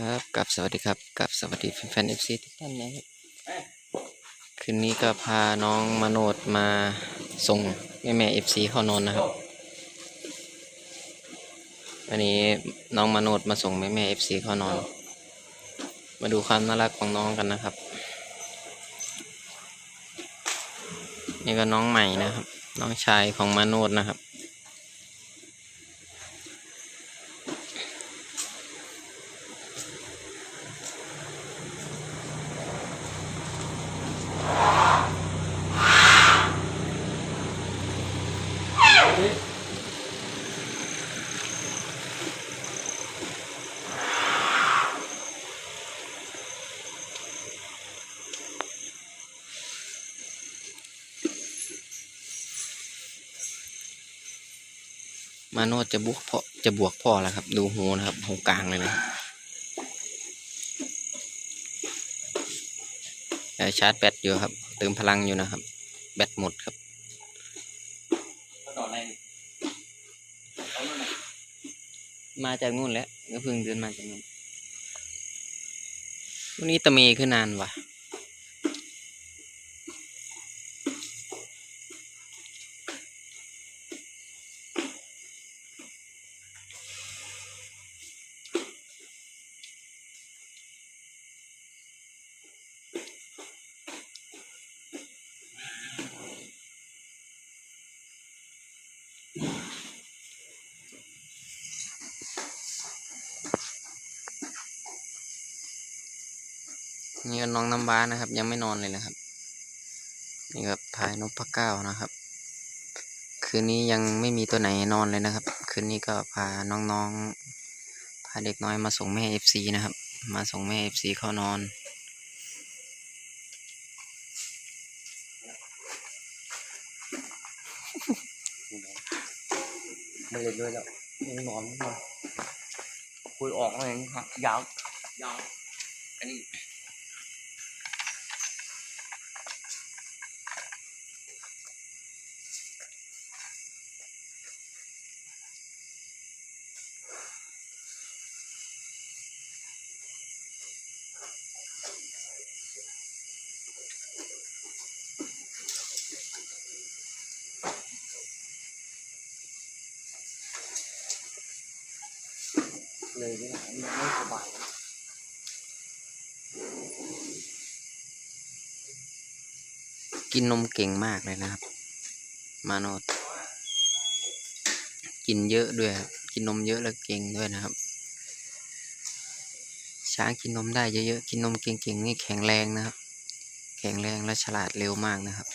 ครับกับสวัสดีครับกับสวัสดีแฟนๆเอฟซีทุกท่านนะครับคืนนี้ก็พาน้องมาโนดมาส่งแม่แม่เอฟซีเข้านอนนะครับวันนี้น้องมาโนดมาส่งแม่แม่เอฟซีเข้านอน มาดูความน่ารักของน้องกันนะครับ นี่ก็น้องใหม่นะครับ น้องชายของมาโนดนะครับ มาโนดจะบวกพ่อจะบวกพ่อแล้วครับ ดูหูนะครับหูกลางเลยนะชาร์จแบตอยู่ครับ เติมพลังอยู่นะครับ แบตหมดครับ ต่ออะไรเอาหน่อย มาจากนู่นแล้วก็เพิ่งเดินมาจากนู่นวันนี้ตะเมขึ้นนานวะ นี่ก็น้องน้ำว้านะครับ ยังไม่นอนเลยนะครับ นี่ก็พายนพเก้านะครับ คืนนี้ยังไม่มีตัวไหนนอนเลยนะครับ คืนนี้ก็พาน้องๆพาเด็กน้อยมาส่งแม่เอฟซีนะครับ มาส่งแม่เอฟซีเข้านอนไม่เล่นด้วยแล้วยังนอนไม่นอนคุยออกอะไรอย่างเงี้ยครับยาวยาวอันนี้ เลยไม่ได้มันไม่สบายกินนมเก่งมากเลยนะครับ มาโนดกินเยอะด้วยครับกินนมเยอะแล้วเก่งด้วยนะครับ ช้างกินนมได้เยอะๆกินนมเก่งๆนี่แข็งแรงนะครับ แข็งแรงและฉลาดเร็วมากนะครับ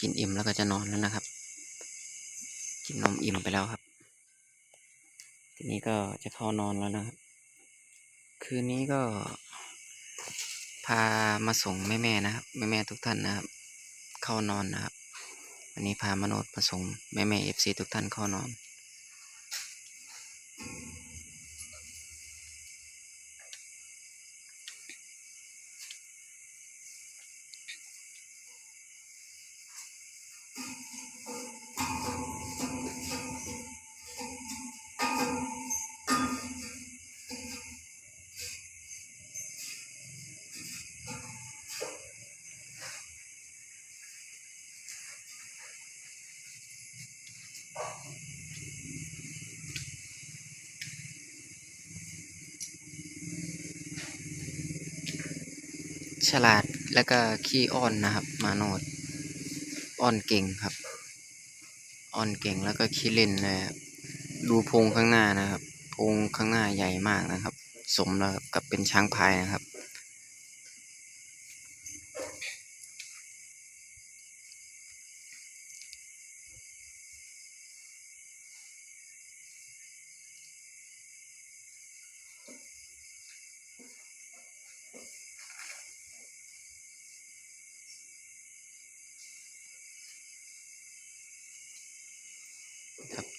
กินอิ่มแล้วก็จะนอนแล้วนะครับ กินนมอิ่มไปแล้วครับ ทีนี้ก็จะเข้านอนแล้วนะครับ คืนนี้ก็พามาส่งแม่ๆนะครับแม่ๆทุกท่านนะครับ เข้านอนนะครับ วันนี้พามาโนดมาส่งแม่ๆเอฟซีทุกท่านเข้านอน ฉลาดแล้วก็ขี้อ้อนนะครับ มาโนดอ้อนเก่งครับอ้อนเก่งแล้วก็ขี้เล่นเลยครับดูพงข้างหน้านะครับพงข้างหน้าใหญ่มากนะครับ สมแล้วกับเป็นช้างพายนะครับ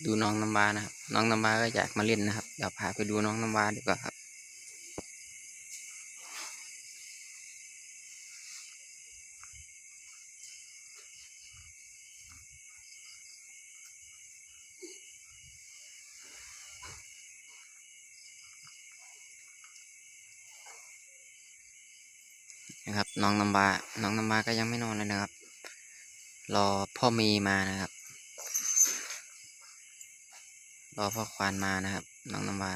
ดูน้องน้ำวานะครับ น้องน้ำวาก็อยากมาเล่นนะครับเดี๋ยวพาไปดูน้องน้ำวาดีกว่าครับนะครับน้องน้ำวาน้องน้ำวาก็ยังไม่นอนเลยนะครับ รอพ่อเมีมานะครับ รอพ่อควานมานะครับ น้องน้ำว่า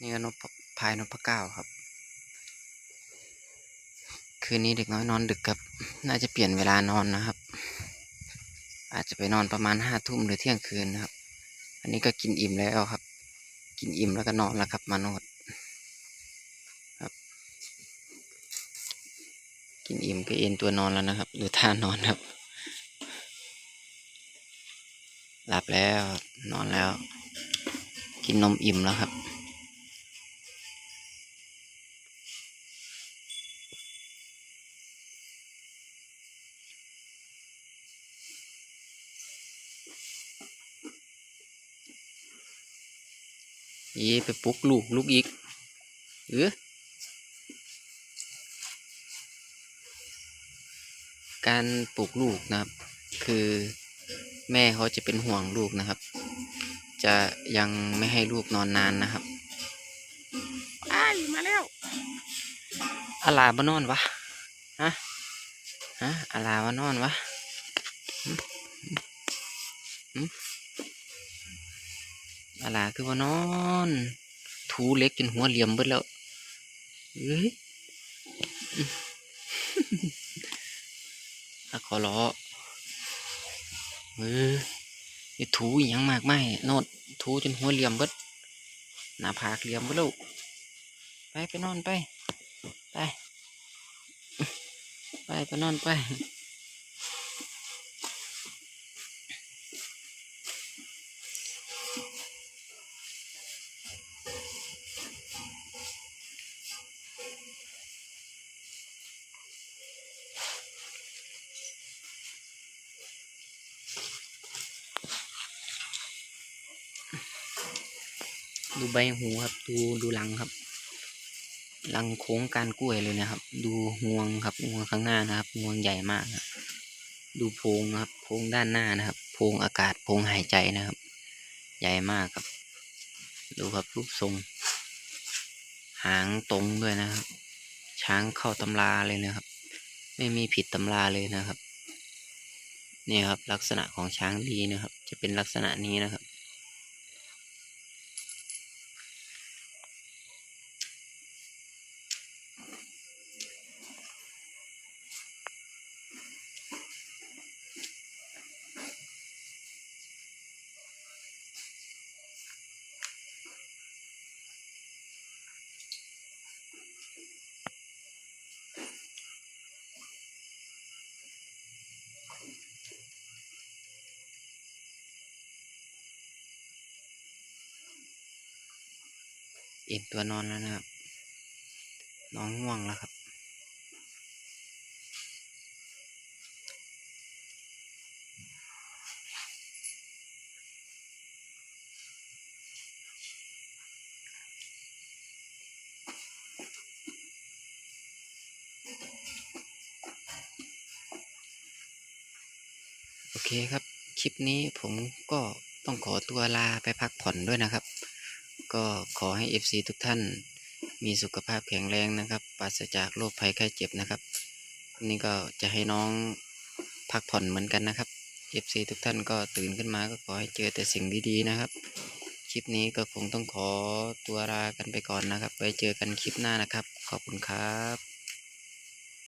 นี่ก็นกพายนพะเก้าครับ คืนนี้เด็กน้อยนอนดึกครับ น่าจะเปลี่ยนเวลานอนนะครับ อาจจะไปนอนประมาณห้าทุ่มหรือเที่ยงคืนนะครับ อันนี้ก็กินอิ่มแล้วครับ กินอิ่มแล้วก็นอนแล้วครับ มาโนครับ กินอิ่มก็เอนตัวนอนแล้วนะครับดูท่านอนครับหลับแล้วนอนแล้ว กินนมอิ่มแล้วครับ ยีไปปลุกลูกลูกอีกเออการปลุกลูกนะครับ คือแม่เขาจะเป็นห่วงลูกนะครับ จะยังไม่ให้ลูกนอนนานนะครับไอ้ายมาแล้วอาลาบานอนวะฮะฮะอาลาบานอนวะหึหึ อะไรคือว่านอน ถูเล็กจนหัวเหลี่ยมเบิดแล้วเอ้ยอะขอร้อเอออย่าถูอหยังมากไม่โนดถูจนหัวเหลี่ยมเบิดหน้าผากเหลี่ยมเบิดแล้วไปไปนอนไป ไป ไปไปนอนไป ดูใบหูครับ ดูดูหลังครับ หลังโค้งการกล้วยเลยนะครับ ดูงวงครับงวงข้างหน้านะครับงวงใหญ่มากครับดูโพรงครับโพรงด้านหน้านะครับโพรงอากาศโพรงหายใจนะครับ ใหญ่มากครับ ดูครับรูปทรง หางตรงด้วยนะครับ ช้างเข้าตำราเลยนะครับ ไม่มีผิดตำราเลยนะครับนี่ครับลักษณะของช้างดีนะครับ จะเป็นลักษณะนี้นะครับ เอ็นตัวนอนแล้วนะครับ น้องง่วงแล้วครับ โอเคครับ คลิปนี้ผมก็ต้องขอตัวลาไปพักผ่อนด้วยนะครับ ก็ขอให้ FC ทุกท่านมีสุขภาพแข็งแรงนะครับปราศจากโรคภัยไข้เจ็บนะครับนี่ก็จะให้น้องพักผ่อนเหมือนกันนะครับ FC ทุกท่านก็ตื่นขึ้นมาก็ขอให้เจอแต่สิ่งดีๆนะครับ คลิปนี้ก็คงต้องขอตัวลากันไปก่อนนะครับ ไว้เจอกันคลิปหน้านะครับ ขอบคุณครับ